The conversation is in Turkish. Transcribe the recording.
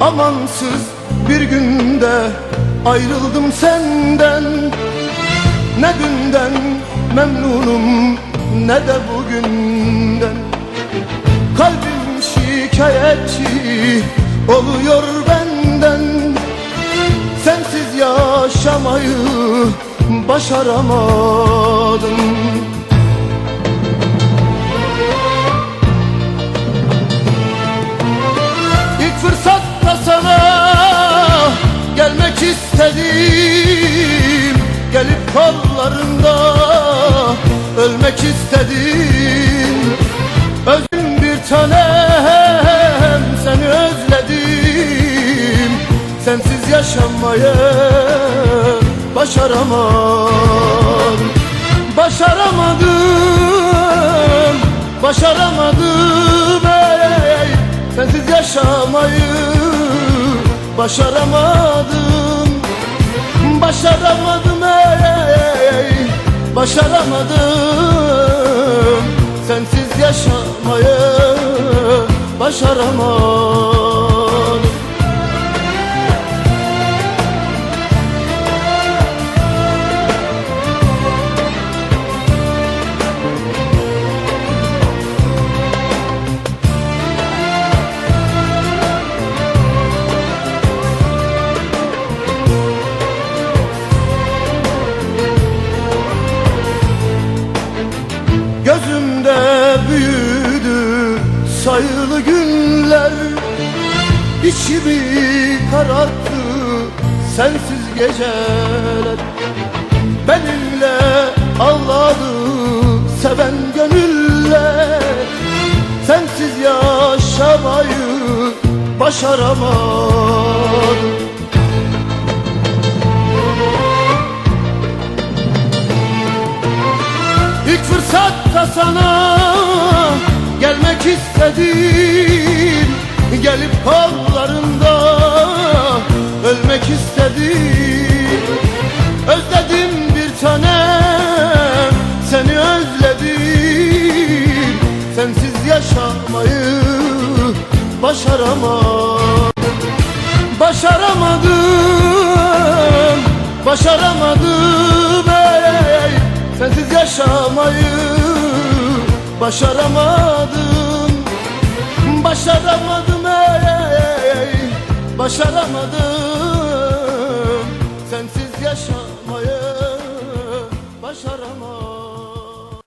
Amansız bir günde ayrıldım senden. Ne dünden memnunum ne de bugünden. Kalbim şikayetçi oluyor benden. Sensiz yaşamayı başaramadım istedim Gelip kollarında ölmek istedim. Özüm bir tanem seni özledim. Sensiz yaşamayı başaramadım. Başaramadım, başaramadım ey. Sensiz yaşamayı başaramadım Başaramadım ey Başaramadım. Sensiz yaşamayı başaramadım sayılı günler. İçimi kararttı sensiz geceler. Benimle ağladı seven gönüller. Sensiz yaşamayı başaramadım. İlk fırsatta sana gelmek istedim. Gelip kollarında ölmek istedim. Özledim bir tanem seni özledim. Sensiz yaşamayı başaramadım. Başaramadım, başaramadım. Başaramadım ey Başaramadım